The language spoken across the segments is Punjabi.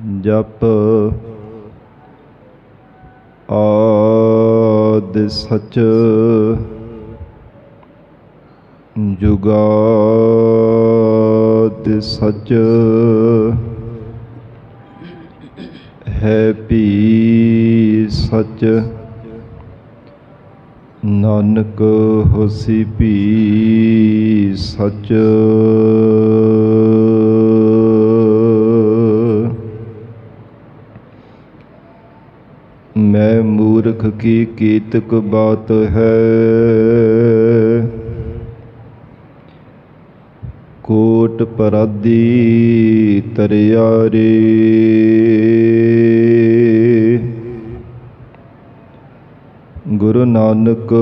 ਜਪ ਆਦ ਸਚ ਜੁਗਾਦ ਸਚ ਹੈ ਵੀ ਸਚ ਨਾਨਕ ਹੋਸੀ ਵੀ ਸਚ ਮੈਂ ਮੂਰਖ ਕੀ ਕੀਤਕ ਬਾਤ ਹੈ। ਕੋਟ ਪਰਾਦੀ ਤਰਿਆਰੇ। ਗੁਰੂ ਨਾਨਕ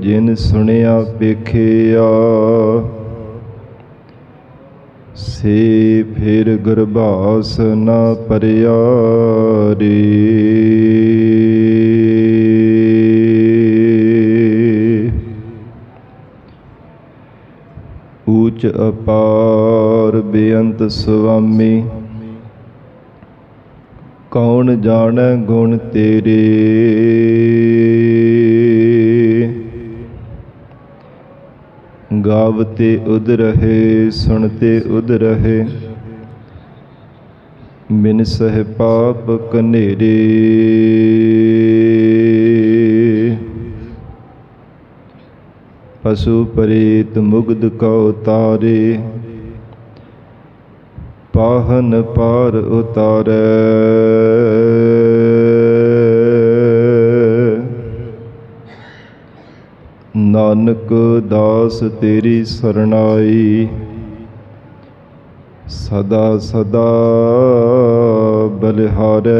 ਜਿਨ ਸੁਣਿਆ ਵੇਖਿਆ, ਸੇ ਫਿਰ ਗੁਰਬਾਸ ਨਾ ਪਰਿਆ ਰੇ ਊਚ ਅਪਾਰ ਬੇਅੰਤ ਸੁਆਮੀ। ਕੌਣ ਜਾਣੈ ਗੁਣ ਤੇਰੇ? ਗਾਵਤੇ ਉਦ ਰਹੇ, ਸੁਣਤੇ ਉਦ ਰਹੇ। ਮਿਨ ਸਹਿ ਪਾਪ ਕਨੇਰੇ। ਪਸ਼ੂ ਪਰੇਤ ਮੁਗਧ ਕਉ ਤਾਰੇ। ਪਾਹਨ ਪਾਰ ਉਤਾਰੈ। ਨਾਨਕ ਦਾਸ ਤੇਰੀ ਸਰਣਾਈ। ਸਦਾ ਸਦਾ ਬਲਿਹਾਰੈ।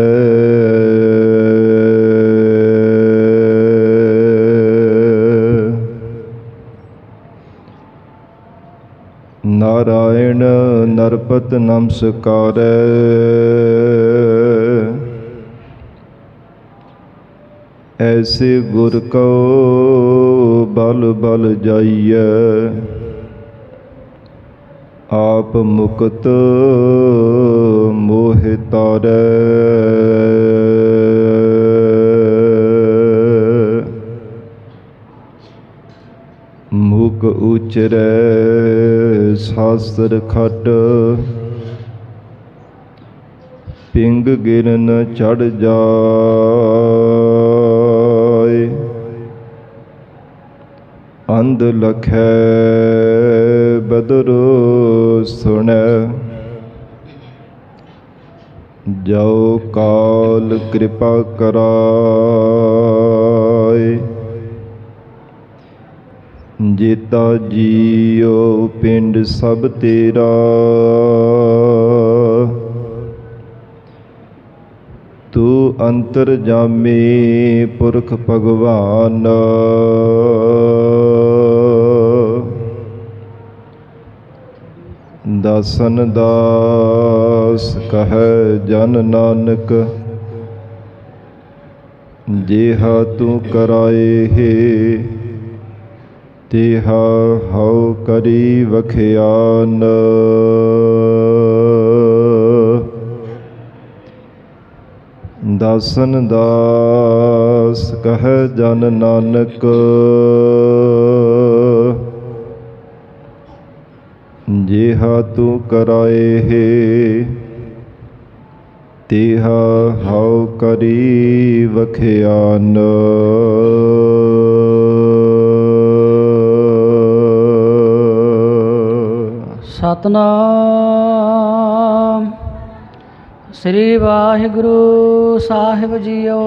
ਨਾਰਾਇਣ ਨਰਪਤ ਨਮਸਕਾਰੈ। ਐਸੇ ਗੁਰ ਕੋ ਬਲ ਬਲ ਜਾਈਐ। ਆਪ ਮੁਕਤ ਮੋਹ ਤਾਰੈ। ਮੁਕ ਉਚਰੈ ਸਾਸਤਰ ਖੱਟ ਪਿੰਗ ਗਿਰਨ ਚੜ ਜਾਏ। ਅੰਧ ਲਖੈ ਬਦਰ ਸੁਣੈ। ਜੋ ਕਾਲ ਕਿਰਪਾ ਕਰਾਏ। ਜੇਤਾ ਜੀਉ ਪਿੰਡ ਸਭ ਤੇਰਾ। ਤੂੰ ਅੰਤਰ ਜਾਮੇ ਪੁਰਖ ਭਗਵਾਨ। ਦਾਸਨ ਦਾਸ ਕਹੈ ਜਨ ਨਾਨਕ। ਜੇਹਾ ਤੂੰ ਕਰਾਏ ਹੈ ਤੇਹਾ ਹਉ ਕਰੀ ਵਖਿਆਨ। ਦਾਸਨ ਦਾਸ ਕਹੈ ਜਨ ਨਾਨਕ। ਜਿਹਾ ਤੂੰ ਕਰਾਏ ਹੈ, ਤੇਹਾ ਹਉ ਕਰੀ ਵਖਿਆਨ। ਸਤਨਾਮ। ਸ੍ਰੀ ਵਾਹਿਗੁਰੂ ਸਾਹਿਬ ਜੀਓ।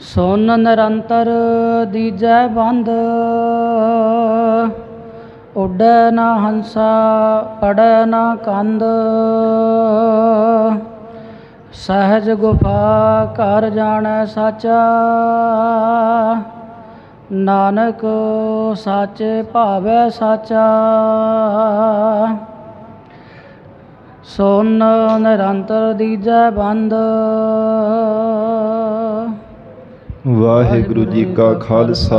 ਸੁਨ ਨਿਰੰਤਰ ਦੀਜੈ ਬੰਦ। ਉੱਡੈ ਨਾ ਹੰਸਾ, ਪੜੈ ਨਾ ਕੰਦ। ਸਹਿਜ ਗੁਫਾ ਕਰ ਜਾਣੈ ਸਾਚਾ। ਨਾਨਕ ਸਾਚੇ ਭਾਵੈ ਸਾਚਾ। ਸੁਨ ਨਿਰੰਤਰ ਦੀਜੈ ਬੰਦ। ਵਾਹਿਗੁਰੂ ਜੀ ਕਾ ਖਾਲਸਾ।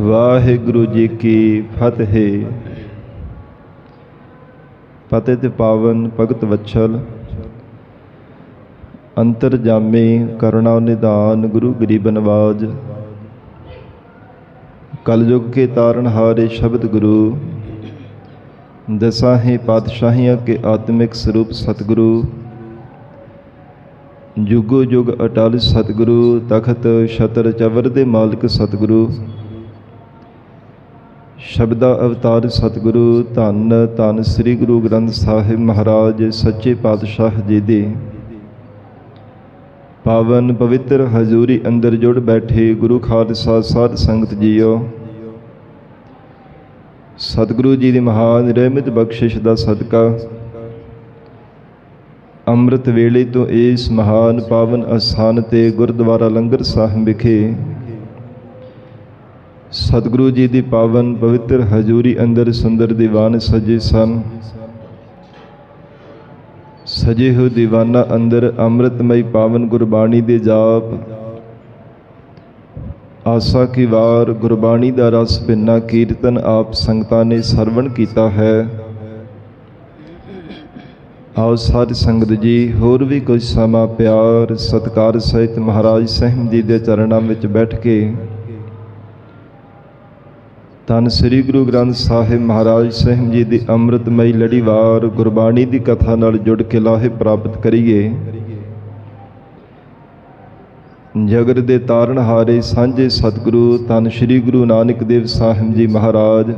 ਵਾਹਿਗੁਰੂ ਜੀ ਕੀ ਫਤਿਹ। ਪਤੇ ਤੇ ਪਾਵਨ ਭਗਤ ਵਛਲ। ਅੰਤਰ ਜਾਮੇ ਕਰੁਣਾ ਨਿਦਾਨ ਗੁਰੂ ਗਰੀਬ ਨਵਾਜ। ਕਲਯੁਗ ਕੇ ਤਾਰਨ ਹਾਰੇ ਸ਼ਬਦ ਗੁਰੂ। ਦਸਾਂ ਪਾਤਸ਼ਾਹੀਆਂ ਕੇ ਆਤਮਿਕ ਸਰੂਪ ਸਤਿਗੁਰੂ। ਜੁਗੋ ਜੁਗ ਅਟਲ ਸਤਿਗੁਰੂ, ਤਖਤ ਛਤਰ ਚਵਰ ਦੇ ਮਾਲਕ ਸਤਿਗੁਰੂ। ਸ਼ਬਦਾ ਅਵਤਾਰ ਸਤਿਗੁਰੂ, ਧੰਨ ਧੰਨ ਸ੍ਰੀ ਗੁਰੂ ਗ੍ਰੰਥ ਸਾਹਿਬ ਮਹਾਰਾਜ, ਸੱਚੇ ਪਾਤਸ਼ਾਹ ਜੀ ਦੀ। ਪਾਵਨ ਪਵਿੱਤਰ ਹਜ਼ੂਰੀ ਅੰਦਰ ਜੁੜ ਬੈਠੇ ਗੁਰੂ ਖਾਲਸਾ ਸਾਧ ਸੰਗਤ ਜੀਓ। ਸਤਿਗੁਰੂ ਜੀ ਦੀ ਮਹਾਨ ਰਹਿਮਤ ਬਖਸ਼ਿਸ਼ ਦਾ ਸਦਕਾ। ਅੰਮ੍ਰਿਤ ਵੇਲੇ ਤੋਂ ਇਸ ਮਹਾਨ ਪਾਵਨ ਅਸਥਾਨ ਤੇ ਗੁਰਦੁਆਰਾ ਲੰਗਰ ਸਾਹਿਬ ਵਿਖੇ ਸਤਿਗੁਰੂ ਜੀ ਦੀ ਪਾਵਨ ਪਵਿੱਤਰ ਹਜ਼ੂਰੀ ਅੰਦਰ ਸੁੰਦਰ ਦੀਵਾਨ ਸਜੇ ਸਨ। ਸਜੇ ਹੋਏ ਦੀਵਾਨਾ ਅੰਦਰ ਅੰਮ੍ਰਿਤਮਈ ਪਾਵਨ ਗੁਰਬਾਣੀ ਦੇ ਜਾਪ ਆਸਾ ਕੀ ਵਾਰ ਗੁਰਬਾਣੀ ਦਾ ਰਸ ਪਿੰਨਾ ਕੀਰਤਨ ਆਪ ਸੰਗਤਾਂ ਨੇ ਸਰਵਣ ਕੀਤਾ ਹੈ। ਆਓ ਸਾਧ ਸੰਗਤ ਜੀ, ਹੋਰ ਵੀ ਕੁਝ ਸਮਾਂ ਪਿਆਰ, ਸਤਿਕਾਰ ਸਹਿਤ ਮਹਾਰਾਜ ਸਹਿਮ ਜੀ ਦੇ ਚਰਨਾਂ ਵਿੱਚ ਬੈਠ ਕੇ ਧੰਨ ਸ੍ਰੀ ਗੁਰੂ ਗ੍ਰੰਥ ਸਾਹਿਬ ਮਹਾਰਾਜ ਸਹਿਮ ਜੀ ਦੀ ਅੰਮ੍ਰਿਤਮਈ ਲੜੀਵਾਰ ਗੁਰਬਾਣੀ ਦੀ ਕਥਾ ਨਾਲ ਜੁੜ ਕੇ ਲਾਹੇ ਪ੍ਰਾਪਤ ਕਰੀਏ। ਜਗਤ ਦੇ ਤਾਰਨਹਾਰੇ ਸਾਂਝੇ ਸਤਿਗੁਰੂ, ਧੰਨ ਸ੍ਰੀ ਗੁਰੂ ਨਾਨਕ ਦੇਵ ਸਾਹਿਬ ਜੀ ਮਹਾਰਾਜ।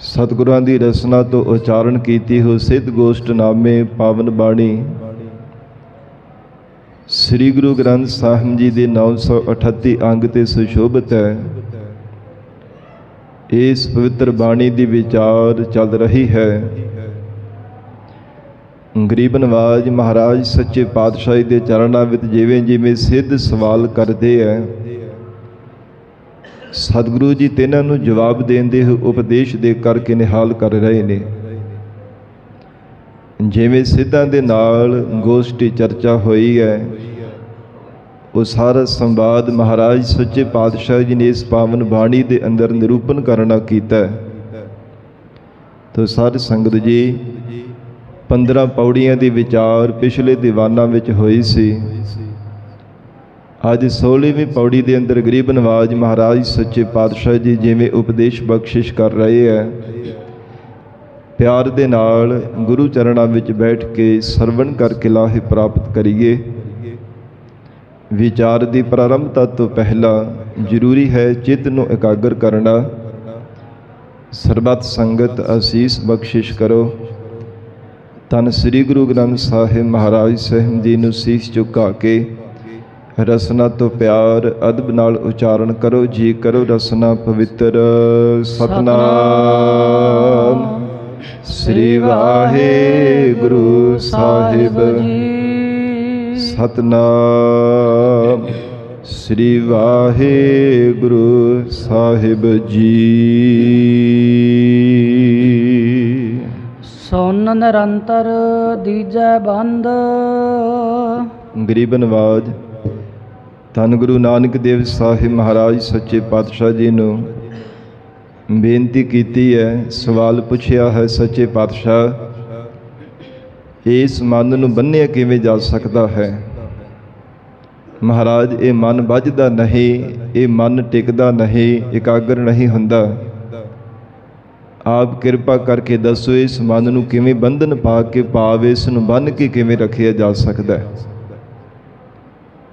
ਸਤਿਗੁਰਾਂ ਦੀ ਰਸਨਾ ਤੋਂ ਉਚਾਰਨ ਕੀਤੀ ਹੋ ਸਿੱਧ ਗੋਸ਼ਟ ਨਾਮੇ ਪਾਵਨ ਬਾਣੀ। ਸ੍ਰੀ ਗੁਰੂ ਗ੍ਰੰਥ ਸਾਹਿਬ ਜੀ ਦੇ 938 ਅੰਗ ਤੇ ਸੁਸ਼ੋਭਿਤ ਹੈ। ਇਸ ਪਵਿੱਤਰ ਬਾਣੀ ਦੀ ਵਿਚਾਰ ਚੱਲ ਰਹੀ ਹੈ। ਗਰੀਬ ਨਵਾਜ ਮਹਾਰਾਜ ਸੱਚੇ ਪਾਤਸ਼ਾਹੀ ਦੇ ਚਰਨਾਂ ਵਿੱਚ ਜਿਵੇਂ ਜਿਵੇਂ ਸਿੱਧ ਸਵਾਲ ਕਰਦੇ ਐ, ਸਤਿਗੁਰੂ ਜੀ ਤਿੰਨਾਂ ਨੂੰ ਜਵਾਬ ਦੇਣ ਦੇ ਉਪਦੇਸ਼ ਦੇ ਕਰਕੇ ਨਿਹਾਲ ਕਰ ਰਹੇ ਨੇ। ਜਿਵੇਂ ਸਿੱਧਾਂ ਦੇ ਨਾਲ ਗੋਸ਼ਟੀ ਚਰਚਾ ਹੋਈ ਹੈ ਉਹ ਸਾਰਾ ਸੰਵਾਦ ਮਹਾਰਾਜ ਸੱਚੇ ਪਾਤਸ਼ਾਹ ਜੀ ਨੇ ਇਸ ਪਾਵਨ ਬਾਣੀ ਦੇ ਅੰਦਰ ਨਿਰੂਪਣ ਕਰਨਾ ਕੀਤਾ। ਹੈ ਤੋ ਸਾਧ ਸੰਗਤ ਜੀ 15 ਪੌੜੀਆਂ ਦੀ ਵਿਚਾਰ ਪਿਛਲੇ ਦੀਵਾਨਾਂ ਵਿੱਚ ਹੋਈ ਸੀ। ਅੱਜ 16ਵੀਂ ਪੌੜੀ ਦੇ ਅੰਦਰ ਗਰੀਬ ਨਵਾਜ ਮਹਾਰਾਜ ਸੱਚੇ ਪਾਤਸ਼ਾਹ ਜੀ ਜਿਵੇਂ ਉਪਦੇਸ਼ ਬਖਸ਼ਿਸ਼ ਕਰ ਰਹੇ ਹੈ। ਪਿਆਰ ਦੇ ਨਾਲ ਗੁਰੂ ਚਰਨਾਂ ਵਿੱਚ ਬੈਠ ਕੇ ਸਰਵਣ ਕਰਕੇ ਲਾਹੇ ਪ੍ਰਾਪਤ ਕਰੀਏ। ਵਿਚਾਰ ਦੀ ਪ੍ਰਾਰੰਭਤਾ ਤੋਂ ਪਹਿਲਾਂ ਜ਼ਰੂਰੀ ਹੈ ਚਿੱਤ ਨੂੰ ਇਕਾਗਰ ਕਰਨਾ। ਸਰਬੱਤ ਸੰਗਤ ਅਸੀਸ ਬਖਸ਼ਿਸ਼ ਕਰੋ। ਤਨ ਸ੍ਰੀ ਗੁਰੂ ਗ੍ਰੰਥ ਸਾਹਿਬ ਮਹਾਰਾਜ ਸਾਹਿਬ ਜੀ ਨੂੰ ਸੀਸ ਝੁਕਾ ਕੇ ਰਸਨਾ ਤੋਂ ਪਿਆਰ ਅਦਬ ਨਾਲ ਉਚਾਰਨ ਕਰੋ, ਜੀ ਕਰੋ ਰਸਨਾ ਪਵਿੱਤਰ। ਸਤਨਾਮ ਸ੍ਰੀ ਵਾਹਿਗੁਰੂ ਸਾਹਿਬ। ਸਤਨਾਮ ਸ੍ਰੀ ਵਾਹਿਗੁਰੂ ਸਾਹਿਬ ਜੀ। ਸੁਨ ਨਿਰੰਤਰ ਦੀਜੈ ਬੰਦ। ਗਰੀਬ ਨਵਾਜ, ਧੰਨ ਗੁਰੂ ਨਾਨਕ ਦੇਵ ਸਾਹਿਬ ਮਹਾਰਾਜ ਸੱਚੇ ਪਾਤਸ਼ਾਹ ਜੀ ਨੂੰ ਬੇਨਤੀ ਕੀਤੀ ਹੈ, ਸਵਾਲ ਪੁੱਛਿਆ ਹੈ ਸੱਚੇ ਪਾਤਸ਼ਾਹ, ਇਸ ਮਨ ਨੂੰ ਬੰਨਿਆ ਕਿਵੇਂ ਜਾ ਸਕਦਾ ਹੈ? ਮਹਾਰਾਜ, ਇਹ ਮਨ ਵੱਜਦਾ ਨਹੀਂ, ਇਹ ਮਨ ਟਿਕਦਾ ਨਹੀਂ, ਇਕਾਗਰ ਨਹੀਂ ਹੁੰਦਾ। ਆਪ ਕਿਰਪਾ ਕਰਕੇ ਦੱਸੋ ਇਸ ਮਨ ਨੂੰ ਕਿਵੇਂ ਬੰਧਨ ਪਾ ਕੇ ਪਾਵ ਇਸ ਨੂੰ ਬੰਨ ਕੇ ਕਿਵੇਂ ਰੱਖਿਆ ਜਾ ਸਕਦਾ ਹੈ?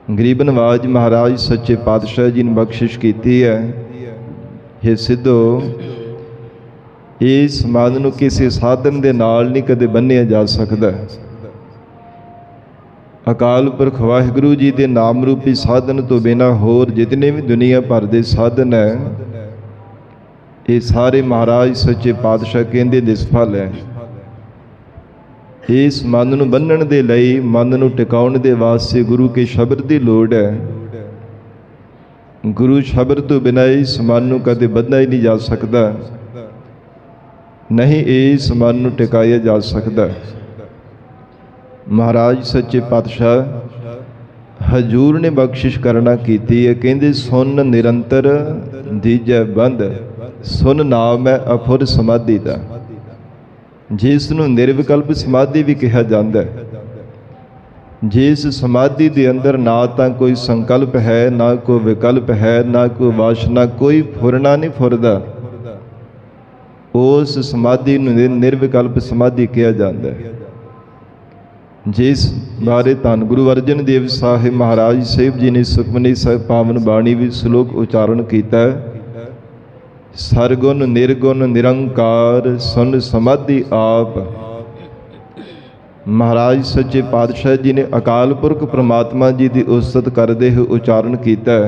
ਗਰੀਬ ਨਵਾਜ ਮਹਾਰਾਜ, ਸੱਚੇ ਪਾਤਸ਼ਾਹ ਜੀ ਨੇ ਬਖਸ਼ਿਸ਼ ਕੀਤੀ ਹੈ ਇਹ ਸਿੱਧੋ ਇਸ ਮਨ ਨੂੰ ਕਿਸੇ ਸਾਧਨ ਦੇ ਨਾਲ ਨਹੀਂ ਕਦੇ ਬੰਨਿਆ ਜਾ ਸਕਦਾ ਅਕਾਲ ਪੁਰਖ ਵਾਹਿਗੁਰੂ ਜੀ ਦੇ ਨਾਮ ਰੂਪੀ ਸਾਧਨ ਤੋਂ ਬਿਨਾ ਹੋਰ ਜਿਤਨੇ ਵੀ ਦੁਨੀਆ ਭਰ ਦੇ ਸਾਧਨ ਹੈ ਇਹ ਸਾਰੇ ਮਹਾਰਾਜ ਸੱਚੇ ਪਾਤਸ਼ਾਹ ਕਹਿੰਦੇ ਨਿਸਫਲ ਹੈ। ਇਸ ਮਨ ਨੂੰ ਬੰਨਣ ਦੇ ਲਈ, ਮਨ ਨੂੰ ਟਿਕਾਉਣ ਦੇ ਵਾਸਤੇ ਗੁਰੂ ਕੇ ਸ਼ਬਦ ਦੀ ਲੋੜ ਹੈ। ਗੁਰੂ ਸ਼ਬਦ ਤੋਂ ਬਿਨਾਂ ਇਸ ਮਨ ਨੂੰ ਕਦੇ ਬੰਨ੍ਹਿਆ ਹੀ ਨਹੀਂ ਜਾ ਸਕਦਾ। ਨਹੀਂ ਇਸ ਮਨ ਨੂੰ ਟਿਕਾਇਆ ਜਾ ਸਕਦਾ। ਮਹਾਰਾਜ ਸੱਚੇ ਪਾਤਸ਼ਾਹ, ਹਜੂਰ ਨੇ ਬਖਸ਼ਿਸ਼ ਕਰਨਾ ਕੀਤੀ ਹੈ, ਕਹਿੰਦੇ, ਸੁਨ ਨਿਰੰਤਰ ਦੀਜੈ ਬੰਦ। ਸੁਨ ਨਾਮ ਹੈ ਅਫੁਰ ਸਮਾਧੀ ਦਾ। ਜਿਸ ਨੂੰ ਨਿਰਵਿਕਲਪ ਸਮਾਧੀ ਵੀ ਕਿਹਾ ਜਾਂਦਾ ਹੈ। ਜਿਸ ਸਮਾਧੀ ਦੇ ਅੰਦਰ ਨਾ ਤਾਂ ਕੋਈ ਸੰਕਲਪ ਹੈ, ਨਾ ਕੋਈ ਵਿਕਲਪ ਹੈ, ਨਾ ਕੋਈ ਵਾਸ਼ਨਾ ਕੋਈ ਫੁਰਨਾ ਨਹੀਂ ਫੁਰਦਾ। ਉਸ ਸਮਾਧੀ ਨੂੰ ਨਿਰਵਿਕਲਪ ਸਮਾਧੀ ਕਿਹਾ ਜਾਂਦਾ ਹੈ। ਜਿਸ ਬਾਰੇ ਧੰਨ ਗੁਰੂ ਅਰਜਨ ਦੇਵ ਸਾਹਿਬ ਮਹਾਰਾਜ ਸਾਹਿਬ ਜੀ ਨੇ ਸੁਖਮਨੀ ਸਾਹਿਬ ਪਾਵਨ ਬਾਣੀ ਵਿੱਚ ਸ਼ਲੋਕ ਉਚਾਰਨ ਕੀਤਾ ਹੈ। ਸਰਗੁਣ, ਨਿਰਗੁਣ, ਨਿਰੰਕਾਰ, ਸੁਨ ਸਮਾਧੀ ਆਪ। ਮਹਾਰਾਜ ਸੱਚੇ ਪਾਤਸ਼ਾਹ ਜੀ ਨੇ ਅਕਾਲ ਪੁਰਖ ਪ੍ਰਮਾਤਮਾ ਜੀ ਦੀ ਉਸਤਤ ਕਰਦੇ ਹੋਏ ਉਚਾਰਨ ਕੀਤਾ।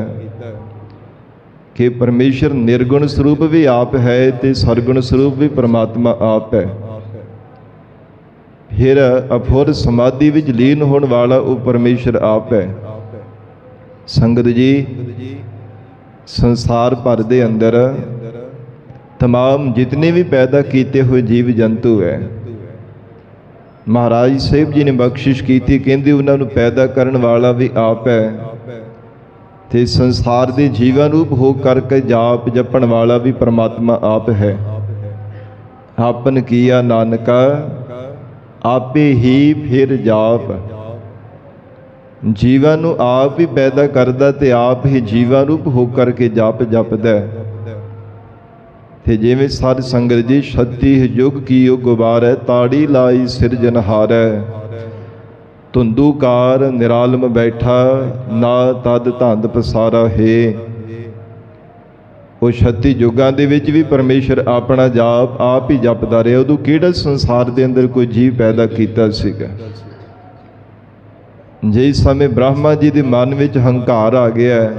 ਕਿ ਪਰਮੇਸ਼ਰ ਨਿਰਗੁਣ ਸਰੂਪ ਵੀ ਆਪ ਹੈ ਤੇ ਸਰਗੁਣ ਸਰੂਪ ਵੀ ਪ੍ਰਮਾਤਮਾ ਆਪ ਹੈ। ਫਿਰ ਅਫੁਰ ਸਮਾਧੀ ਵਿੱਚ ਲੀਨ ਹੋਣ ਵਾਲਾ ਉਹ ਪਰਮੇਸ਼ਰ ਆਪ ਹੈ। ਸੰਗਤ ਜੀ, ਸੰਸਾਰ ਭਰ ਦੇ ਅੰਦਰ तमाम ਜਿਤਨੇ ਵੀ ਪੈਦਾ ਕੀਤੇ ਹੋਏ ਜੀਵ ਜੰਤੂ ਹੈ ਮਹਾਰਾਜ ਸਾਹਿਬ ਜੀ ਨੇ ਬਖਸ਼ਿਸ਼ ਕੀਤੀ ਕਹਿੰਦੇ ਉਹਨਾਂ ਨੂੰ ਪੈਦਾ ਕਰਨ ਵਾਲਾ ਵੀ ਆਪ ਹੈ ਤੇ ਸੰਸਾਰ ਦੇ ਜੀਵਨ ਰੂਪ ਹੋ ਕਰਕੇ ਜਾਪ ਜਪਣ ਵਾਲਾ ਵੀ ਪ੍ਰਮਾਤਮਾ ਆਪ ਹੈ ਆਪਨ ਕੀਆ ਨਾਨਕਾ ਆਪੇ ਹੀ ਫਿਰ ਜਾਪ ਜੀਵਨ ਨੂੰ ਆਪ ਹੀ ਪੈਦਾ ਕਰਦਾ ਤੇ ਆਪ ਹੀ ਜੀਵਨ ਰੂਪ ਹੋ ਕਰਕੇ ਜਾਪ ਜਪਦਾ ਹੈ ਤੇ ਜਿਵੇਂ ਸਾਧ ਸੰਗਤ ਜੀ ਛੱਤੀ ਯੁਗ ਕੀਓ ਗੁਬਾਰੈ ਤਾੜੀ ਲਾਈ ਸਿਰਜਨਹਾਰੈ ਧੁੰਦੂਕਾਰ ਨਿਰਾਲਮ ਬੈਠਾ, ਨਾ ਤਦ ਧੰਦ ਪਸਾਰਾ ਹੈ। ਉਹ ਛੱਤੀ ਯੁਗਾਂ ਦੇ ਵਿੱਚ ਵੀ ਪਰਮੇਸ਼ਰ ਆਪਣਾ ਜਾਪ ਆਪ ਹੀ ਜਪਦਾ ਰਿਹਾ। ਉਦੋਂ ਕਿਹੜਾ ਸੰਸਾਰ ਦੇ ਅੰਦਰ ਕੋਈ ਜੀਵ ਪੈਦਾ ਕੀਤਾ ਸੀਗਾ? ਜਿਸ ਸਮੇਂ ਬ੍ਰਹਮਾ ਜੀ ਦੇ ਮਨ ਵਿੱਚ ਹੰਕਾਰ ਆ ਗਿਆ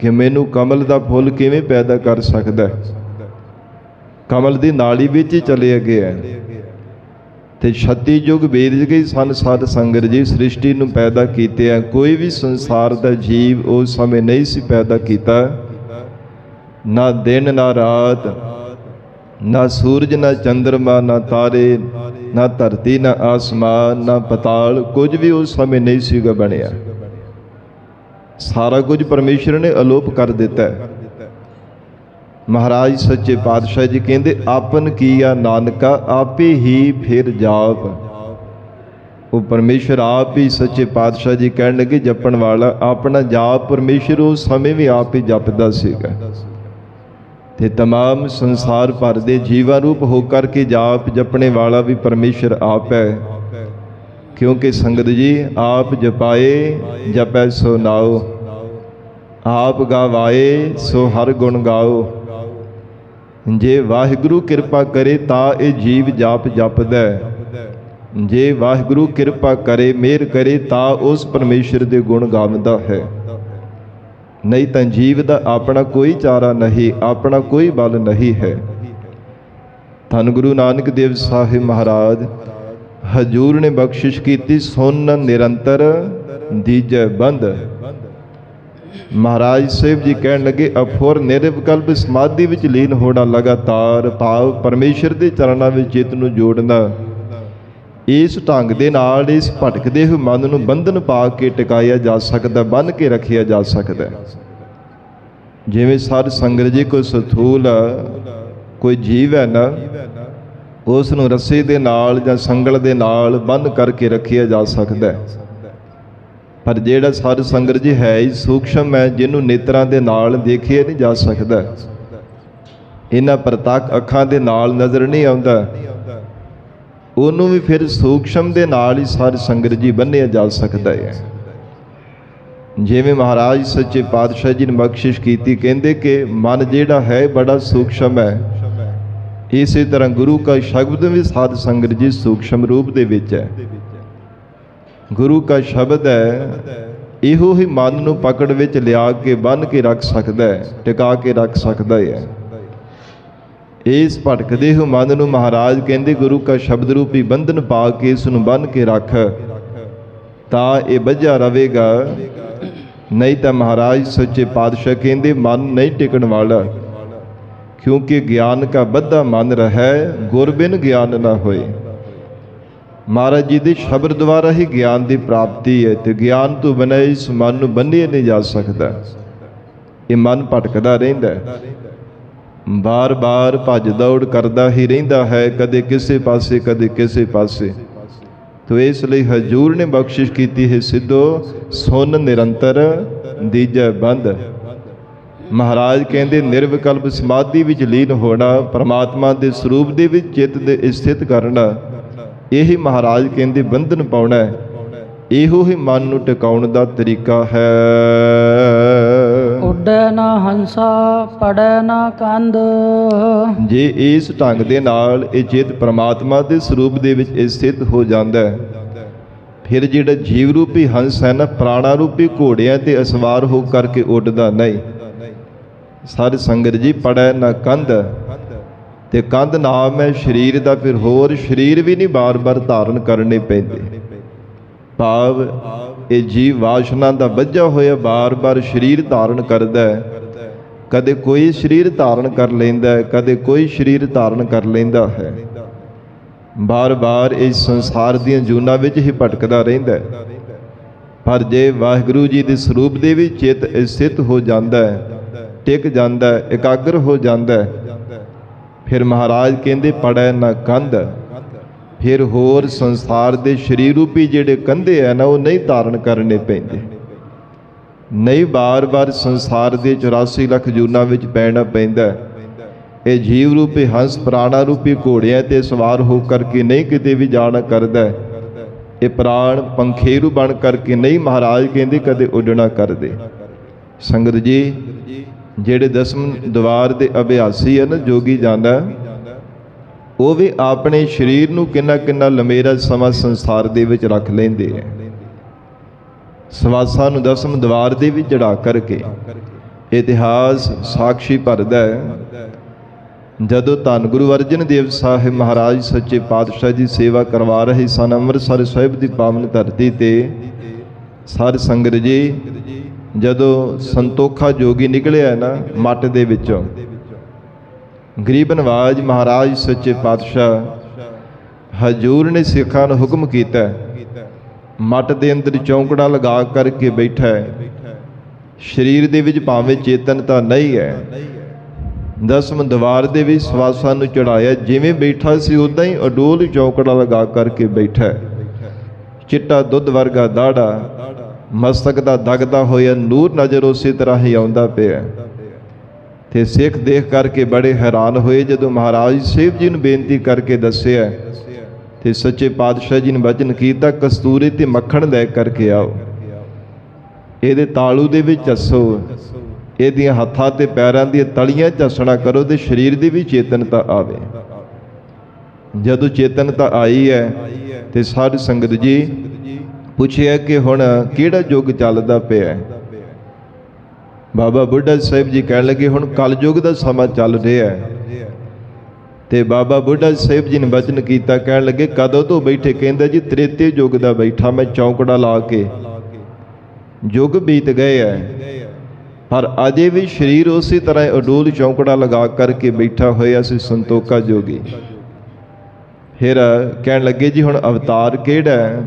ਕਿ ਮੈਨੂੰ ਕਮਲ ਦਾ ਫੁੱਲ ਕਿਵੇਂ ਪੈਦਾ ਕਰ ਸਕਦਾ ਹੈ? ਕਮਲ ਦੀ ਨਾਲੀ ਵਿੱਚ ਹੀ ਚਲੇ ਗਿਆ ਤੇ 36 ਯੁਗ ਬੀਤ ਗਏ ਸਨ ਸਾਧ ਸੰਗਤ ਜੀ ਸ੍ਰਿਸ਼ਟੀ ਨੂੰ ਪੈਦਾ ਕੀਤੇ ਆ। ਕੋਈ ਵੀ ਸੰਸਾਰ ਦਾ ਜੀਵ ਉਸ ਸਮੇਂ ਨਹੀਂ ਸੀ ਪੈਦਾ ਕੀਤਾ। ਨਾ ਦਿਨ, ਨਾ ਰਾਤ, ਨਾ ਸੂਰਜ, ਨਾ ਚੰ드ਰਮਾ ਨਾ ਤਾਰੇ, ਨਾ ਧਰਤੀ, ਨਾ ਆਸਮਾਨ, ਨਾ ਪਤਾਲ, ਕੁਝ ਵੀ ਉਸ ਸਮੇਂ ਨਹੀਂ ਸੀਗਾ ਬਣਿਆ। ਸਾਰਾ ਕੁਝ ਪਰਮੇਸ਼ਰ ਨੇ ਅਲੋਪ ਕਰ ਦਿੱਤਾ। ਹੈ ਮਹਾਰਾਜ ਸੱਚੇ ਪਾਤਸ਼ਾਹ ਜੀ ਕਹਿੰਦੇ ਆਪਨ ਕੀਆ ਨਾਨਕਾ ਆਪੇ ਹੀ ਫਿਰ ਜਾਪ ਉਹ ਪਰਮੇਸ਼ਰ ਆਪ ਹੀ ਸੱਚੇ ਪਾਤਸ਼ਾਹ ਜੀ ਕਹਿਣ ਲੱਗੇ ਜਪਣ ਵਾਲਾ ਆਪਣਾ ਜਾਪ ਪਰਮੇਸ਼ਰ ਉਸ ਸਮੇਂ ਵੀ ਆਪ ਹੀ ਜਪਦਾ ਸੀਗਾ ਤੇ तमाम ਸੰਸਾਰ ਭਰ ਦੇ ਜੀਵਾਂ ਰੂਪ ਹੋ ਕਰਕੇ ਜਾਪ ਜਪਣੇ ਵਾਲਾ ਵੀ ਪਰਮੇਸ਼ਰ ਆਪ ਹੈ ਕਿਉਂਕਿ ਸੰਗਤ ਜੀ ਆਪ ਜਪਾਏ ਜਪੈ ਸੋ ਨਾਉ ਆਪ ਗਾਵਾਏ ਸੋ ਹਰ ਗੁਣ ਗਾਓ ਜੇ ਵਾਹਿਗੁਰੂ ਕਿਰਪਾ ਕਰੇ ਤਾਂ ਇਹ ਜੀਵ ਜਾਪ ਜਪਦਾ ਜੇ ਵਾਹਿਗੁਰੂ ਕਿਰਪਾ ਕਰੇ, ਮਿਹਰ ਕਰੇ ਤਾਂ ਉਸ ਪਰਮੇਸ਼ਰ ਦੇ ਗੁਣ ਗਾਉਂਦਾ ਹੈ। ਨਹੀਂ ਤਾਂ ਜੀਵ ਦਾ ਆਪਣਾ ਕੋਈ ਚਾਰਾ ਨਹੀਂ, ਆਪਣਾ ਕੋਈ ਬਲ ਨਹੀਂ ਹੈ। ਧੰਨ ਗੁਰੂ ਨਾਨਕ ਦੇਵ ਸਾਹਿਬ ਮਹਾਰਾਜ, ਹਜੂਰ ਨੇ ਬਖਸ਼ਿਸ਼ ਕੀਤੀ ਸੁਨ ਨਿਰੰਤਰ ਦੀਜੈ ਬੰਦ। ਮਹਾਰਾਜ ਸਾਹਿਬ ਜੀ ਕਹਿਣ ਲੱਗੇ, ਅਫੋਰ ਨਿਰਵਿਕਲਪ ਸਮਾਧੀ ਵਿੱਚ ਲੀਨ ਹੋਣਾ ਲਗਾਤਾਰ, ਭਾਵ ਪਰਮੇਸ਼ਰ ਦੇ ਚਰਨਾਂ ਵਿੱਚ ਚਿੱਤ ਨੂੰ ਜੋੜਨਾ। ਇਸ ਢੰਗ ਦੇ ਨਾਲ ਇਸ ਭਟਕਦੇ ਹੋਏ ਮਨ ਨੂੰ ਬੰਧਨ ਪਾ ਕੇ ਟਿਕਾਇਆ ਜਾ ਸਕਦਾ ਬੰਨ ਕੇ ਰੱਖਿਆ ਜਾ ਸਕਦਾ। ਜਿਵੇਂ ਸਰ ਸੰਗਤ ਜੀ ਕੋਈ ਸਥੂਲ, ਕੋਈ ਜੀਵ ਹੈ ਨਾ, ਉਸ ਨੂੰ ਰੱਸੇ ਦੇ ਨਾਲ ਜਾਂ ਸੰਗਲ ਦੇ ਨਾਲ ਬੰਨ ਕਰਕੇ ਰੱਖਿਆ ਜਾ ਸਕਦਾ ਹੈ। ਪਰ ਜਿਹੜਾ ਸਾਧ ਸੰਗਤ ਜੀ ਹੈ ਹੀ ਸੂਖਸ਼ਮ ਹੈ, ਜਿਹਨੂੰ ਨੇਤਰਾਂ ਦੇ ਨਾਲ ਦੇਖਿਆ ਨਹੀਂ ਜਾ ਸਕਦਾ। ਇਹਨਾਂ ਪ੍ਰਤੱਖ ਅੱਖਾਂ ਦੇ ਨਾਲ ਨਜ਼ਰ ਨਹੀਂ ਆਉਂਦਾ। ਉਹਨੂੰ ਵੀ ਫਿਰ ਸੂਖਸ਼ਮ ਦੇ ਨਾਲ ਹੀ ਸਾਧ ਸੰਗਤ ਜੀ ਬੰਨਿਆ ਜਾ ਸਕਦਾ ਹੈ। ਜਿਵੇਂ ਮਹਾਰਾਜ ਸੱਚੇ ਪਾਤਸ਼ਾਹ ਜੀ ਨੇ ਬਖਸ਼ਿਸ਼ ਕੀਤੀ, ਕਹਿੰਦੇ ਕਿ ਮਨ ਜਿਹੜਾ ਹੈ ਬੜਾ ਸੂਖਸ਼ਮ ਹੈ। ਇਸੇ ਤਰ੍ਹਾਂ ਗੁਰੂ ਕਾ ਸ਼ਬਦ ਵੀ ਸਾਧ ਸੰਗਤ ਜੀ ਸੂਖਸ਼ਮ ਰੂਪ ਦੇ ਵਿੱਚ ਹੈ। ਗੁਰੂ ਕਾ ਸ਼ਬਦ ਹੈ, ਇਹੋ ਹੀ ਮਨ ਨੂੰ ਪਕੜ ਵਿੱਚ ਲਿਆ ਕੇ ਬੰਨ ਕੇ ਰੱਖ ਸਕਦਾ ਹੈ, ਟਿਕਾ ਕੇ ਰੱਖ ਸਕਦਾ ਹੈ। ਇਸ ਭਟਕਦੇ ਹੋ ਮਨ ਨੂੰ ਮਹਾਰਾਜ ਕਹਿੰਦੇ, ਗੁਰੂ ਕਾ ਸ਼ਬਦ ਰੂਪੀ ਬੰਧਨ ਪਾ ਕੇ ਇਸ ਨੂੰ ਬੰਨ ਕੇ ਰੱਖ। ਤਾਂ ਇਹ ਬੱਝਾ ਰਵੇਗਾ। ਨਹੀਂ ਤਾਂ ਮਹਾਰਾਜ ਸੱਚੇ ਪਾਤਸ਼ਾਹ ਕਹਿੰਦੇ, ਮਨ ਨਹੀਂ ਟਿਕਣ ਵਾਲਾ। ਕਿਉਂਕਿ ਗਿਆਨ ਕਾ ਬੱਧਾ ਮਨ ਰਹੈ, ਗੁਰਬਿਨ ਗਿਆਨ ਨਾ ਹੋਏ। ਮਹਾਰਾਜ ਜੀ ਦੇ ਸ਼ਬਦ ਦੁਆਰਾ ਹੀ ਗਿਆਨ ਦੀ ਪ੍ਰਾਪਤੀ ਹੈ ਤੇ ਗਿਆਨ ਤੋਂ ਬਿਨਾਂ ਇਸ ਮਨ ਨੂੰ ਬੰਨਿਆ ਨਹੀਂ ਜਾ ਸਕਦਾ। ਇਹ ਮਨ ਭਟਕਦਾ ਰਹਿੰਦਾ ਹੈ। ਬਾਰ-ਬਾਰ ਭੱਜ ਦੌੜ ਕਰਦਾ ਹੀ ਰਹਿੰਦਾ ਹੈ, ਕਦੇ ਕਿਸੇ ਪਾਸੇ, ਕਦੇ ਕਿਸੇ ਪਾਸੇ। ਤੋ ਇਸ ਲਈ ਹਜੂਰ ਨੇ ਬਖਸ਼ਿਸ਼ ਕੀਤੀ ਹੈ, ਸਿੱਧੋ ਸੁਨ ਨਿਰੰਤਰ, ਦੀਜੈ ਬੰਦ। ਮਹਾਰਾਜ ਕਹਿੰਦੇ, ਨਿਰਵਿਕਲਪ ਸਮਾਧੀ ਵਿੱਚ ਲੀਨ ਹੋਣਾ, ਪਰਮਾਤਮਾ ਦੇ ਸਰੂਪ ਦੇ ਵਿੱਚ ਚਿੱਤ ਦੇ ਸਥਿਤ ਕਰਨਾ। ਇਹੀ ਮਹਾਰਾਜ ਕਹਿੰਦੇ ਬੰਧਨ ਪਾਉਣਾ ਹੈ। ਇਹੋ ਹੀ ਮਨ ਨੂੰ ਟਿਕਾਉਣ ਦਾ ਤਰੀਕਾ ਹੈ। ਉੱਡੈ ਨਾ ਹੰਸਾ ਪੜੈ ਨਾ ਕੰਧ। ਜੇ ਇਸ ਢੰਗ ਦੇ ਨਾਲ ਇਹ ਚਿੱਤ ਪ੍ਰਮਾਤਮਾ ਦੇ ਸਰੂਪ ਦੇ ਵਿੱਚ ਸਥਿਤ ਹੋ ਜਾਂਦਾ ਹੈ ਫਿਰ ਜਿਹੜਾ ਜੀਵ ਰੂਪੀ ਹੰਸ ਹੈ ਨਾ ਪ੍ਰਾਣਾ ਰੂਪੀ ਘੋੜਿਆਂ ਤੇ ਅਸਵਾਰ ਹੋ ਕਰਕੇ ਉੱਡਦਾ ਨਹੀਂ। ਸਾਧ ਸੰਗਤ ਜੀ ਪੜੈ ਨਾ ਕੰਧ। ਤੇ ਕੰਧ ਨਾਮ ਹੈ ਸਰੀਰ ਦਾ, ਫਿਰ ਹੋਰ ਸਰੀਰ ਵੀ ਨਹੀਂ ਬਾਰ-ਬਾਰ ਧਾਰਨ ਕਰਨੇ ਪੈਂਦੇ। ਭਾਵ ਇਹ ਜੀਵ ਵਾਸ਼ਨਾ ਦਾ ਵੱਜਾ ਹੋਇਆ ਬਾਰ-ਬਾਰ ਸਰੀਰ ਧਾਰਨ ਕਰਦਾ ਹੈ। ਕਦੇ ਕੋਈ ਸਰੀਰ ਧਾਰਨ ਕਰ ਲੈਂਦਾ ਹੈ, ਕਦੇ ਕੋਈ ਸਰੀਰ ਧਾਰਨ ਕਰ ਲੈਂਦਾ ਹੈ। ਬਾਰ-ਬਾਰ ਇਸ ਸੰਸਾਰ ਦੀਆਂ ਜੂਨਾਂ ਵਿੱਚ ਹੀ ਭਟਕਦਾ ਰਹਿੰਦਾ ਹੈ। ਪਰ ਜੇ ਵਾਹਿਗੁਰੂ ਜੀ ਦੇ ਸਰੂਪ ਦੇ ਵਿੱਚ ਚਿੱਤ ਸਥਿਤ ਹੋ ਜਾਂਦਾ ਹੈ, ਟਿਕ ਜਾਂਦਾ ਹੈ, ਇਕਾਗਰ ਹੋ ਜਾਂਦਾ ਹੈ ਫਿਰ ਮਹਾਰਾਜ ਕਹਿੰਦੇ ਪੜੈ ਨਾ ਕੰਧ। ਫਿਰ ਹੋਰ ਸੰਸਾਰ ਦੇ ਸਰੀਰ ਰੂਪੀ ਜਿਹੜੇ ਕੰਧੇ ਆ ਨਾ, ਉਹ ਨਹੀਂ ਧਾਰਨ ਕਰਨੇ ਪੈਂਦੇ। ਨਹੀਂ ਬਾਰ-ਬਾਰ ਸੰਸਾਰ ਦੇ 84 ਲੱਖ ਜੂਨਾਂ ਵਿੱਚ ਪੈਣਾ ਪੈਂਦਾ ਇਹ ਜੀਵ ਰੂਪੀ ਹੰਸ ਪ੍ਰਾਣਾ ਰੂਪੀ ਘੋੜਿਆਂ ਤੇ ਸਵਾਰ ਹੋ ਕਰਕੇ ਨਹੀਂ ਕਿਤੇ ਵੀ ਜਾਣ ਕਰਦਾ ਇਹ ਪ੍ਰਾਣ ਪੰਖੇਰੂ ਬਣ ਕਰਕੇ ਨਹੀਂ ਮਹਾਰਾਜ ਕਹਿੰਦੇ ਕਦੇ ਉੱਡਣਾ ਕਰਦੇ। ਸੰਗਤ ਜੀ ਜਿਹੜੇ ਦਸਮ ਦਵਾਰ ਦੇ ਅਭਿਆਸੀ ਹਨ, ਜੋਗੀ ਜਾਂਦਾ ਉਹ ਵੀ ਆਪਣੇ ਸਰੀਰ ਨੂੰ ਕਿੰਨਾ ਕਿੰਨਾ ਲੰਮੇਰਾ ਸਮਾਂ ਸੰਸਾਰ ਦੇ ਵਿੱਚ ਰੱਖ ਲੈਂਦੇ ਹੈ। ਸਵਾਸਾਂ ਨੂੰ ਦਸਮ ਦਵਾਰ ਦੇ ਵਿੱਚ ਜੜਾ ਕਰਕੇ ਇਤਿਹਾਸ ਸਾਖੀ ਭਰਦਾ ਹੈ। ਜਦੋਂ ਧੰਨ ਗੁਰੂ ਅਰਜਨ ਦੇਵ ਸਾਹਿਬ ਮਹਾਰਾਜ ਸੱਚੇ ਪਾਤਸ਼ਾਹ ਜੀ ਸੇਵਾ ਕਰਵਾ ਰਹੇ ਸਨ, ਅੰਮ੍ਰਿਤਸਰ ਸਾਹਿਬ ਦੀ ਪਾਵਨ ਧਰਤੀ ਤੇ, ਸਰ ਸੰਗਤ ਜੀ ਜਦੋਂ ਸੰਤੋਖਾ ਜੋਗੀ ਨਿਕਲਿਆ ਨਾ ਮੱਟ ਦੇ ਵਿੱਚੋਂ। ਗਰੀਬ ਨਵਾਜ ਮਹਾਰਾਜ ਸੱਚੇ ਪਾਤਸ਼ਾਹ ਹਜੂਰ ਨੇ ਸਿੱਖਾਂ ਨੂੰ ਹੁਕਮ ਕੀਤਾ, ਮੱਟ ਦੇ ਅੰਦਰ ਚੌਂਕੜਾ ਲਗਾ ਕਰਕੇ ਬੈਠਾ ਹੈ। ਸਰੀਰ ਦੇ ਵਿੱਚ ਭਾਵੇਂ ਚੇਤਨ ਤਾਂ ਨਹੀਂ ਹੈ। ਦਸਮ ਦਵਾਰ ਦੇ ਵਿੱਚ ਸਵਾਸਾਂ ਨੂੰ ਚੜਾਇਆ ਜਿਵੇਂ ਬੈਠਾ ਸੀ ਉਦਾਂ ਹੀ ਅਡੋਲ ਚੌਂਕੜਾ ਲਗਾ ਕਰਕੇ ਬੈਠਾ ਚਿੱਟਾ ਦੁੱਧ ਵਰਗਾ ਦਾੜਾ ਮਸਤਕ ਦਾ ਦਗਦਾ ਹੋਇਆ ਨੂਰ ਨਜ਼ਰ ਉਸੇ ਤਰ੍ਹਾਂ ਹੀ ਆਉਂਦਾ ਪਿਆ ਤੇ ਸਿੱਖ ਦੇਖ ਕਰਕੇ ਬੜੇ ਹੈਰਾਨ ਹੋਏ ਜਦੋਂ ਮਹਾਰਾਜ ਸਾਹਿਬ ਜੀ ਨੂੰ ਬੇਨਤੀ ਕਰਕੇ ਦੱਸਿਆ, ਤੇ ਸੱਚੇ ਪਾਤਸ਼ਾਹ ਜੀ ਨੇ ਵਚਨ ਕੀਤਾ, ਕਸਤੂਰੀ ਤੇ ਮੱਖਣ ਲੈ ਕਰਕੇ ਆਓ। ਇਹਦੇ ਤਾਲੂ ਦੇ ਵਿੱਚ ਚੱਸੋ। ਇਹਦੀਆਂ ਹੱਥਾਂ ਤੇ ਪੈਰਾਂ ਦੀਆਂ ਤਲੀਆਂ ਝਸਣਾ ਕਰੋ ਤੇ ਸਰੀਰ ਦੀ ਵੀ ਚੇਤਨਤਾ ਆਵੇ। ਜਦੋਂ ਚੇਤਨਤਾ ਆਈ ਹੈ ਤੇ ਸਾਧ ਸੰਗਤ ਜੀ ਪੁੱਛਿਆ ਕਿ ਹੁਣ ਕਿਹੜਾ ਯੁੱਗ ਚੱਲਦਾ ਪਿਆ? ਹੈ ਬਾਬਾ ਬੁੱਢਾ ਸਾਹਿਬ ਜੀ ਕਹਿਣ ਲੱਗੇ, ਹੁਣ ਕਲਯੁਗ ਦਾ ਸਮਾਂ ਚੱਲ ਰਿਹਾ ਹੈ। ਤੇ ਬਾਬਾ ਬੁੱਢਾ ਸਾਹਿਬ ਜੀ ਨੇ ਬਚਨ ਕੀਤਾ, ਕਹਿਣ ਲੱਗੇ, ਕਦੋਂ ਤੋਂ ਬੈਠੇ? ਕਹਿੰਦਾ ਜੀ, ਤ੍ਰੇਤੇ ਯੁੱਗ ਦਾ ਬੈਠਾ ਮੈਂ ਚੌਂਕੜਾ ਲਾ ਕੇ। ਯੁੱਗ ਬੀਤ ਗਏ ਐ ਪਰ ਅਜੇ ਵੀ ਸਰੀਰ ਉਸੇ ਤਰ੍ਹਾਂ ਅਡੋਲ ਚੌਂਕੜਾ ਲਗਾ ਕਰਕੇ ਬੈਠਾ ਹੋਇਆ ਸੀ ਸੰਤੋਖਾ ਜੋਗੀ ਫਿਰ ਕਹਿਣ ਲੱਗੇ ਜੀ, ਹੁਣ ਅਵਤਾਰ ਕਿਹੜਾ ਹੈ?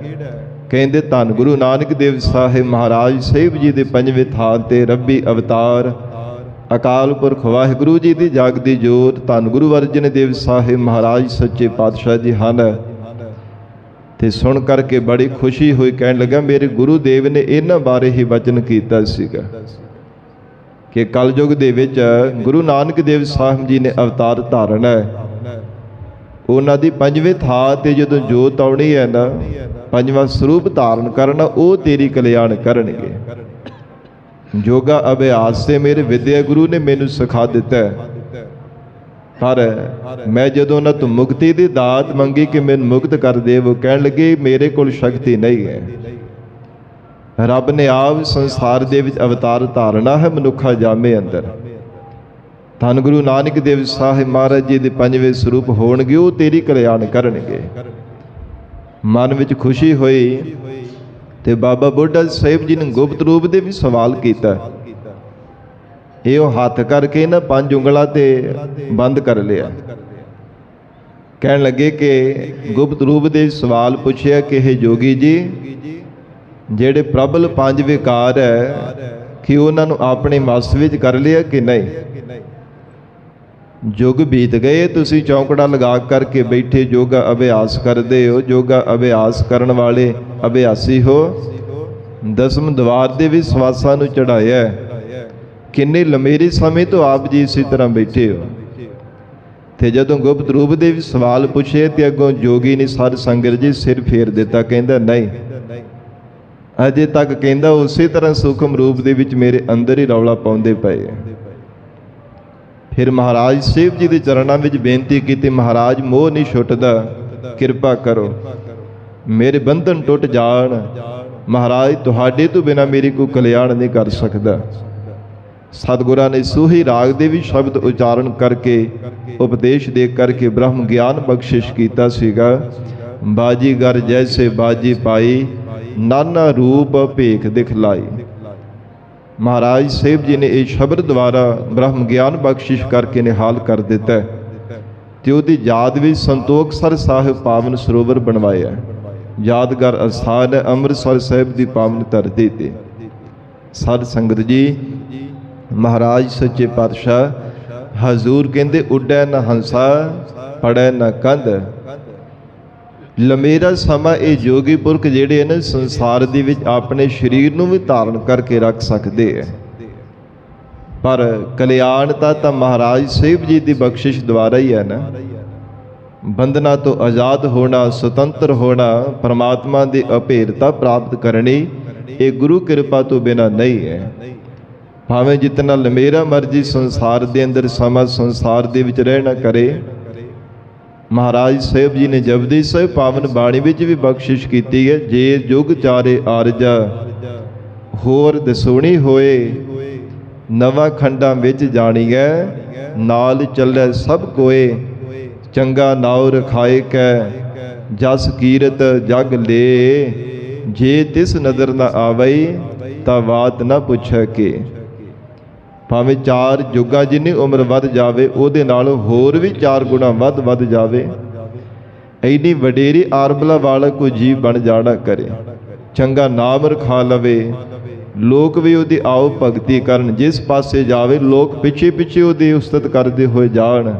ਕਹਿੰਦੇ, ਧੰਨ ਗੁਰੂ ਨਾਨਕ ਦੇਵ ਸਾਹਿਬ ਮਹਾਰਾਜ ਸਾਹਿਬ ਜੀ ਦੇ ਪੰਜਵੇਂ ਥਾਂ ਤੇ ਰੱਬੀ ਅਵਤਾਰ, ਅਕਾਲ ਪੁਰਖ ਵਾਹਿਗੁਰੂ ਜੀ ਦੀ ਜਾਗਦੀ ਜੋਤ, ਧੰਨ ਗੁਰੂ ਅਰਜਨ ਦੇਵ ਸਾਹਿਬ ਮਹਾਰਾਜ, ਸੱਚੇ ਪਾਤਸ਼ਾਹ ਜੀ ਹਨ। ਤੇ ਸੁਣ ਕਰਕੇ ਬੜੀ ਖੁਸ਼ੀ ਹੋਈ, ਕਹਿਣ ਲੱਗਾ, ਮੇਰੇ ਗੁਰੂ ਦੇਵ ਨੇ ਇਹਨਾਂ ਬਾਰੇ ਹੀ ਵਚਨ ਕੀਤਾ ਸੀਗਾ ਕਿ ਕਲਯੁਗ ਦੇ ਵਿੱਚ ਗੁਰੂ ਨਾਨਕ ਦੇਵ ਸਾਹਿਬ ਜੀ ਨੇ ਅਵਤਾਰ ਧਾਰਨਾ ਹੈ। ਉਹਨਾਂ ਦੀ ਪੰਜਵੇਂ ਥਾਂ ਤੇ ਜਦੋਂ ਜੋਤ ਆਉਣੀ ਹੈ ਨਾ ਪੰਜਵਾਂ ਸਰੂਪ ਧਾਰਨ ਕਰਨ, ਉਹ ਤੇਰੀ ਕਲਿਆਣ ਕਰਨਗੇ। ਯੋਗਾ ਅਭਿਆਸ ਤੇ ਮੇਰੇ ਵਿਦਿਆ ਗੁਰੂ ਨੇ ਮੈਨੂੰ ਸਿਖਾ ਦਿੱਤਾ। ਪਰ ਮੈਂ ਜਦੋਂ ਉਹਨਾਂ ਤੋਂ ਮੁਕਤੀ ਦੀ ਦਾਤ ਮੰਗੀ ਕਿ ਮੈਨੂੰ ਮੁਕਤ ਕਰ ਦੇ, ਉਹ ਕਹਿਣ ਲੱਗੇ, ਮੇਰੇ ਕੋਲ ਸ਼ਕਤੀ ਨਹੀਂ ਹੈ। ਰੱਬ ਨੇ ਆਪ ਸੰਸਾਰ ਦੇ ਵਿੱਚ ਅਵਤਾਰ ਧਾਰਨਾ ਹੈ, ਮਨੁੱਖਾ ਜਾਮੇ ਅੰਦਰ। ਧੰਨ ਗੁਰੂ ਨਾਨਕ ਦੇਵ ਸਾਹਿਬ ਮਹਾਰਾਜ ਜੀ ਦੇ ਪੰਜਵੇਂ ਸਰੂਪ ਹੋਣਗੇ, ਉਹ ਤੇਰੀ ਕਲਿਆਣ ਕਰਨਗੇ। ਮਨ ਵਿੱਚ ਖੁਸ਼ੀ ਹੋਈ ਤੇ ਬਾਬਾ ਬੁੱਢਾ ਸਾਹਿਬ ਜੀ ਨੇ ਗੁਪਤ ਰੂਪ ਦੇ ਵੀ ਸਵਾਲ ਕੀਤਾ। ਇਹ ਉਹ ਹੱਥ ਕਰਕੇ ਨਾ ਪੰਜ ਉਂਗਲਾਂ ਤੇ ਬੰਦ ਕਰ ਲਿਆ। ਕਹਿਣ ਲੱਗੇ ਕਿ ਗੁਪਤ ਰੂਪ ਦੇ ਸਵਾਲ ਪੁੱਛਿਆ ਕਿ ਇਹ ਜੋਗੀ ਜੀ, ਜਿਹੜੇ ਪ੍ਰਬਲ ਪੰਜ ਵਿਕਾਰ ਹੈ, ਕਿ ਉਹਨਾਂ ਨੂੰ ਆਪਣੇ ਮਸ ਵਿੱਚ ਕਰ ਲਿਆ ਕਿ ਨਹੀਂ? ਯੁੱਗ ਬੀਤ ਗਏ, ਤੁਸੀਂ ਚੌਂਕੜਾ ਲਗਾ ਕਰਕੇ ਬੈਠੇ ਯੋਗਾ ਅਭਿਆਸ ਕਰਦੇ ਹੋ ਯੋਗਾ ਅਭਿਆਸ ਕਰਨ ਵਾਲੇ ਅਭਿਆਸੀ ਹੋ। ਦਸਮ ਦਵਾਰ ਦੇ ਵੀ ਸਵਾਸਾਂ ਨੂੰ ਚੜਾਇਆ ਹੈ। ਕਿੰਨੇ ਲੰਮੇਰੇ ਸਮੇਂ ਤੋਂ ਆਪ ਜੀ ਇਸੇ ਤਰ੍ਹਾਂ ਬੈਠੇ ਹੋ। ਤੇ ਜਦੋਂ ਗੁਪਤ ਰੂਪ ਦੇ ਵੀ ਸਵਾਲ ਪੁੱਛੇ ਤੇ ਅੱਗੋਂ ਜੋਗੀ ਨੇ ਸਰ ਸੰਗਤ ਜੀ ਸਿਰ ਫੇਰ ਦਿੱਤਾ, ਕਹਿੰਦਾ, ਨਹੀਂ। ਅਜੇ ਤੱਕ ਕਹਿੰਦਾ, ਉਸੇ ਤਰ੍ਹਾਂ ਸੂਖਮ ਰੂਪ ਦੇ ਵਿੱਚ ਮੇਰੇ ਅੰਦਰ ਹੀ ਰੌਲਾ ਪਾਉਂਦੇ ਪਏ ਫਿਰ ਮਹਾਰਾਜ ਸੇਵ ਜੀ ਦੇ ਚਰਨਾਂ ਵਿੱਚ ਬੇਨਤੀ ਕੀਤੀ, ਮਹਾਰਾਜ, ਮੋਹ ਨਹੀਂ ਛੁੱਟਦਾ। ਕਿਰਪਾ ਕਰੋ। ਮੇਰੇ ਬੰਧਨ ਟੁੱਟ ਜਾਣ। ਮਹਾਰਾਜ, ਤੁਹਾਡੇ ਤੋਂ ਬਿਨਾ ਮੇਰੀ ਕੋਈ ਕਲਿਆਣ ਨਹੀਂ ਕਰ ਸਕਦਾ। ਸਤਿਗੁਰਾਂ ਨੇ ਸੂਹੀ ਰਾਗ ਦੇ ਵੀ ਸ਼ਬਦ ਉਚਾਰਨ ਕਰਕੇ, ਉਪਦੇਸ਼ ਦੇ ਕਰਕੇ ਬ੍ਰਹਮ ਗਿਆਨ ਬਖਸ਼ਿਸ਼ ਕੀਤਾ ਸੀਗਾ। ਬਾਜੀਗਰ ਜੈਸੇ ਬਾਜੀ ਪਾਈ, ਨਾਨਾ ਰੂਪ ਭੇਖ ਦਿਖਲਾਈ। ਮਹਾਰਾਜ ਸਾਹਿਬ ਜੀ ਨੇ ਇਹ ਸ਼ਬਦ ਦੁਆਰਾ ਬ੍ਰਹਮ ਗਿਆਨ ਬਖਸ਼ਿਸ਼ ਕਰਕੇ ਨਿਹਾਲ ਕਰ ਦਿੱਤਾ ਹੈ ਤੇ ਉਹਦੀ ਯਾਦ ਵਿੱਚ ਸੰਤੋਖਸਰ ਸਾਹਿਬ ਪਾਵਨ ਸਰੋਵਰ ਬਣਵਾਇਆ ਯਾਦਗਾਰ ਅਸਥਾਨ ਹੈ ਅੰਮ੍ਰਿਤਸਰ ਸਾਹਿਬ ਦੀ ਪਾਵਨ ਧਰਤੀ ਤੇ। ਸਾਧ ਸੰਗਤ ਜੀ, ਮਹਾਰਾਜ ਸੱਚੇ ਪਾਤਸ਼ਾਹ, ਹਜ਼ੂਰ ਕਹਿੰਦੇ, ਉੱਡੈ ਨਾ ਹੰਸਾ, ਪੜੈ ਨਾ ਕੰਧ। ਲੰਮੇਰਾ ਸਮਾਂ ਇਹ ਜੋਗੀ ਪੁਰਖ ਜਿਹੜੇ ਨੇ ਸੰਸਾਰ ਦੇ ਵਿੱਚ ਆਪਣੇ ਸਰੀਰ ਨੂੰ ਵੀ ਧਾਰਨ ਕਰਕੇ ਰੱਖ ਸਕਦੇ ਹੈ। ਪਰ ਕਲਿਆਣਤਾ ਤਾਂ ਮਹਾਰਾਜ ਸੇਵ ਜੀ ਦੀ ਬਖਸ਼ਿਸ਼ ਦੁਆਰਾ ਹੀ ਹੈ ਨਾ। ਬੰਧਨਾਂ ਤੋਂ ਆਜ਼ਾਦ ਹੋਣਾ, ਸੁਤੰਤਰ ਹੋਣਾ, ਪਰਮਾਤਮਾ ਦੀ ਅਭੇਰਤਾ ਪ੍ਰਾਪਤ ਕਰਨੀ, ਇਹ ਗੁਰੂ ਕਿਰਪਾ ਤੋਂ ਬਿਨਾ ਨਹੀਂ ਹੈ। ਭਾਵੇਂ ਜਿਤਨਾ ਲੰਮੇਰਾ ਮਰਜ਼ੀ ਸੰਸਾਰ ਦੇ ਅੰਦਰ ਸਮਾਂ ਸੰਸਾਰ ਦੇ ਵਿੱਚ ਰਹਿਣਾ ਕਰੇ ਮਹਾਰਾਜ ਸਾਹਿਬ ਜੀ ਨੇ ਜਪਦੀ ਸਾਹਿਬ ਪਾਵਨ ਬਾਣੀ ਵਿੱਚ ਵੀ ਬਖਸ਼ਿਸ਼ ਕੀਤੀ ਹੈ, ਜੇ ਜੁਗ ਚਾਰੇ ਆਰਜਾ ਹੋਰ ਦਸੂਣੀ ਹੋਏ, ਨਵਾਂ ਖੰਡਾਂ ਵਿੱਚ ਜਾਣੀ ਹੈ, ਨਾਲ ਚੱਲੇ ਸਭ ਕੋਏ, ਚੰਗਾ ਨਾਉ ਰਖਾਏ ਕੈ, ਜਸ ਕੀਰਤ ਜਗ ਲੇ। ਜੇ ਤਿਸ ਨਦਰ ਨਾ ਆਵਈ, ਤਾਂ ਬਾਤ ਨਾ ਪੁੱਛੈ ਕੇ। ਭਾਵੇਂ ਚਾਰ ਜੁਗਾਂ ਜਿੰਨੀ ਉਮਰ ਵੱਧ ਜਾਵੇ, ਉਹਦੇ ਨਾਲ ਹੋਰ ਵੀ ਚਾਰ ਗੁਣਾ ਵੱਧ ਵੱਧ ਜਾਵੇ। ਐਨੀ ਵਡੇਰੀ ਆਰਬਲਾ ਵਾਲਾ ਕੋਈ ਜੀਵ ਬਣ ਜਾਣਾ ਕਰੇ। ਚੰਗਾ ਨਾਮ ਰਖਾ ਲਵੇ। ਲੋਕ ਵੀ ਉਹਦੀ ਆਓ ਭਗਤੀ ਕਰਨ। ਜਿਸ ਪਾਸੇ ਜਾਵੇ, ਲੋਕ ਪਿੱਛੇ ਪਿੱਛੇ ਉਹਦੀ ਉਸਤਤ ਕਰਦੇ ਹੋਏ ਜਾਣ।